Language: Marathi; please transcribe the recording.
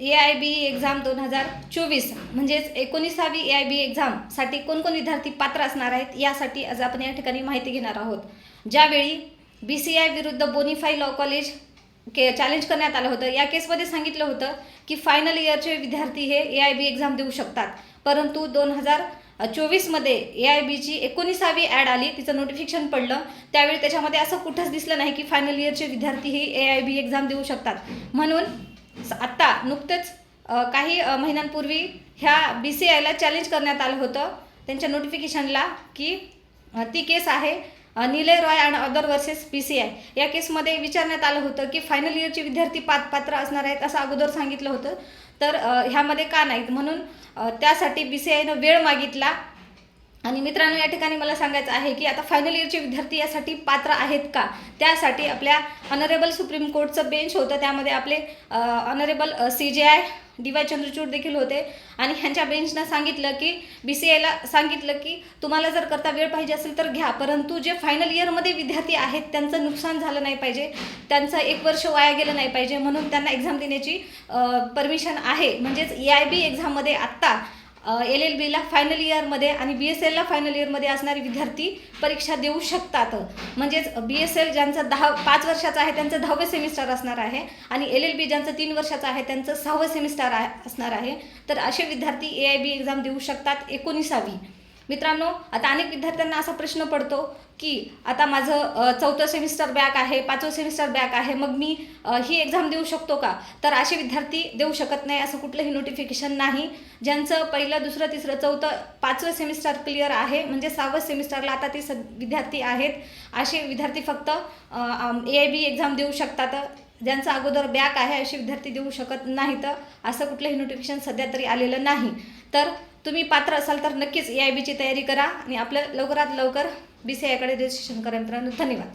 ए आय बी एक्झाम दोन हजार चोवीस. म्हणजेच एकोणीसावी ए आय बी एक्झामसाठी कोण कोण विद्यार्थी पात्र असणार आहेत यासाठी आज आपण या ठिकाणी माहिती घेणार आहोत. ज्यावेळी बी सी आय विरुद्ध बोनिफाय लॉ कॉलेज के चॅलेंज करण्यात आलं होतं या केसमध्ये सांगितलं होतं की फायनल इयरचे विद्यार्थी हे ए आय बी एक्झाम देऊ शकतात. परंतु दोन हजार चोवीसमध्ये ए आय बीची एकोणीसावी ॲड आली तिचं नोटिफिकेशन पडलं. त्यावेळी त्याच्यामध्ये असं कुठंच दिसलं नाही की फायनल इयरचे विद्यार्थी हे ए आय बी एक्झाम देऊ शकतात. म्हणून आत्ता नुकतेच काही महिन्यांपूर्वी ह्या बी सी आयला चॅलेंज करण्यात आलं होतं. त्यांच्या नोटिफिकेशनला की ती केस आहे निलय रॉय आणि other versus P C I या केसमध्ये विचारण्यात आलं होतं की फायनल इयरचे विद्यार्थी पात पात्र असणार आहेत असं अगोदर सांगितलं होतं. तर ह्यामध्ये का नाहीत? म्हणून त्यासाठी बी सी आयनं वेळ मागितला. आणि मित्रांनो या ठिकाणी मला सांगायचं आहे की आता फायनल इयरचे विद्यार्थी यासाठी पात्र आहेत का? त्यासाठी आपल्या ऑनरेबल सुप्रीम कोर्टचं बेंच होतं. त्यामध्ये आपले honourable C J I D Y Chandrachud देखील होते. आणि ह्यांच्या बेंचनं सांगितलं की बी सी आयला सांगितलं की तुम्हाला जर करता वेळ पाहिजे असेल तर घ्या. परंतु जे फायनल इयरमध्ये विद्यार्थी आहेत त्यांचं नुकसान झालं नाही पाहिजे. त्यांचं एक वर्ष वाया गेलं नाही पाहिजे. म्हणून त्यांना एक्झाम देण्याची परमिशन आहे. म्हणजेच ए आय बी एक्झाममध्ये आत्ता एल एल बीला फायनल इयरमध्ये आणि बी एस एलला फायनल इयरमध्ये असणारे विद्यार्थी परीक्षा देऊ शकतात. म्हणजेच बी एस एल ज्यांचा दहा पाच वर्षाचा आहे त्यांचं दहावं सेमिस्टर असणार आहे आणि एल एल बी ज्यांचं तीन वर्षाचं आहे त्यांचं सहावं सेमिस्टर आहे असणार आहे. तर असे विद्यार्थी ए आय बी एक्झाम देऊ शकतात एकोणीसावी. मित्रांनो आता अनेक विद्यार्थ्यांना असा प्रश्न पडतो की आता माझं चौथं सेमिस्टर बॅक आहे पाचवं सेमिस्टर बॅक आहे मग मी ही एक्झाम देऊ शकतो का? तर असे विद्यार्थी देऊ शकत नाही असं कुठलंही नोटिफिकेशन नाही. ज्यांचं पहिलं दुसरं तिसरं चौथं पाचवं सेमिस्टर क्लिअर आहे म्हणजे सहावं सेमिस्टरला आता ते स विद्यार्थी आहेत. असे विद्यार्थी फक्त ए आय बी एक्झाम देऊ शकतात. ज्यांचं अगोदर बॅक आहे असे विद्यार्थी देऊ शकत नाहीत. असं कुठलंही नोटिफिकेशन सध्या तरी आलेलं नाही. तर तुम्ही पात्र असाल तर नक्कीच ए आय बीची तयारी करा आणि आपलं लवकरात लवकर बी सी आयकडे रजिस्ट्रेशन करा मित्रांनो. धन्यवाद.